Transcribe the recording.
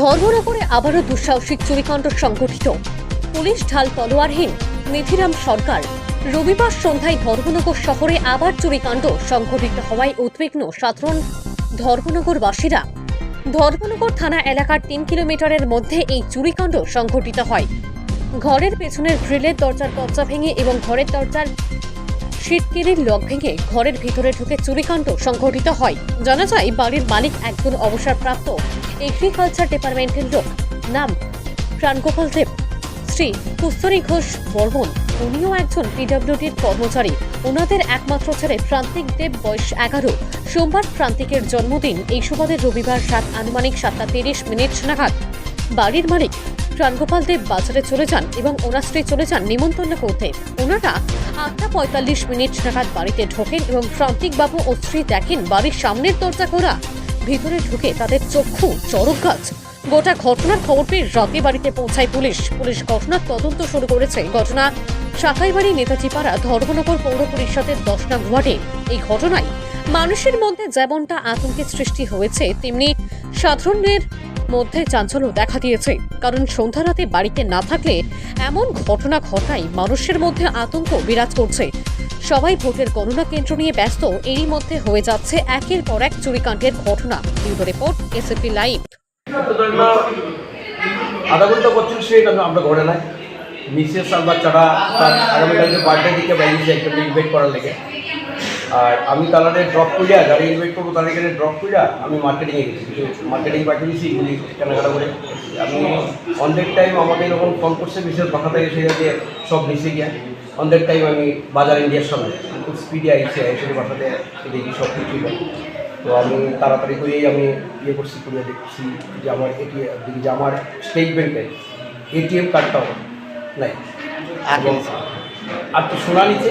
ধর্মনগরে আবারও দুঃসাহসিক চুরিকাণ্ড সংঘটিত। পুলিশ ঢাল তলোয়ারহীন নিধিরাম সরকার। রবিবার সন্ধ্যায় ধর্মনগর শহরে আবার চুরিকাণ্ড সংঘটিত হওয়ায় উদ্বিগ্ন সাধারণ ধর্মনগরবাসীরা। ধর্মনগর থানা এলাকার তিন কিলোমিটারের মধ্যে এই চুরিকাণ্ড সংঘটিত হয়। ঘরের পেছনের গ্রিলের দরজার দরজা ভেঙে এবং ঘরের দরজার সিটকিরির লক ভেঙে ঘরের ভিতরে ঢুকে চুরিকাণ্ড সংঘটিত হয়। জানা যায়, বাড়ির মালিক একজন অবসরপ্রাপ্ত এগ্রিকালচার ডিপার্টমেন্টের লোক। নাম প্রাণগোপাল দেব। শ্রী কুস্তরী ঘোষ বর্মন। উনিও একজন পিডব্লিউডির কর্মচারী। ওনাদের একমাত্র ছেলে প্রান্তিক দেব, বয়স এগারো। সোমবার প্রান্তিকের জন্মদিন। এই সুবাদে রবিবার সাত আনুমানিক সাতটা তিরিশ মিনিট নাগাদ। বাড়ির মালিক প্রাণগোপাল দেব বাজারে চলে যান এবং ওনার স্ত্রী চলে যান নিমন্ত্রণ করতে। ওনারা আটটা পঁয়তাল্লিশ মিনিট নাগাদ বাড়িতে ঢোকেন এবং বাবু ও স্ত্রী দেখেন বাড়ির সামনের দরজা খোলা। ভিতরে ঢুকে তাদের চক্ষু চরক গাছ গোটা ঘটনার খবর পেয়ে রাতে বাড়িতে পৌঁছায় পুলিশ। পুলিশ ঘটনার তদন্ত শুরু করেছে। ঘটনা সাকাইবাড়ি নেতাজিপাড়া ধর্মনগর পৌর পরিষদের দশ নং ওয়ার্ডে। এই ঘটনায় মানুষের মধ্যে যেমনটা আতঙ্কের সৃষ্টি হয়েছে, তেমনি সাধারণের মধ্যে চাঞ্চল্য দেখা দিয়েছে। কারণ সন্ধ্যা রাতে বাড়িতে না থাকলে এমন ঘটনা ঘটায় মানুষের মধ্যে আতঙ্ক বিরাজ করছে। সবাই ভোটের গণনা কেন্দ্র নিয়ে ব্যস্ত, এরই মধ্যে হয়ে যাচ্ছে একের পর এক চুরিকাণ্ডের ঘটনা। Bureau report SAP live. আধা ঘণ্টা মিনিট আমি আমরা ঘরে নাই। মিসেস আর বাচ্চারা তার আগামীকালকে বার্থডে দিকে বেরিয়েছে একটা ইনভাইট করার লেগে। আর আমি তাহলে ড্রপ করিয়া যারা ইনভাইট করব তাদের এখানে ড্রপ করিয়া আমি মার্কেটিংয়ে গেছি মার্কেটিং পাঠিয়ে দিয়েছি এগুলি কেনাকাটা করে। আমি অন দ্যাট টাইম আমাকে যখন ফোন করছে বিশেষ বাসাতে এসে যে সব নিচে গিয়া। অন দ্যাট টাইম আমি বাজার ইন্ডিয়ার সামনে খুব স্পিডে আইসি এসে বাসাতে দেখি সব কিছুই। পাই। তো আমি তাড়াতাড়ি করেই আমি ইয়ে করছি করে দেখছি যে আমার এটিএম দেখি যে আমার স্টেট ব্যাংকের এটিএম কার্ডটাও নাই। আর তো সোনা নিচে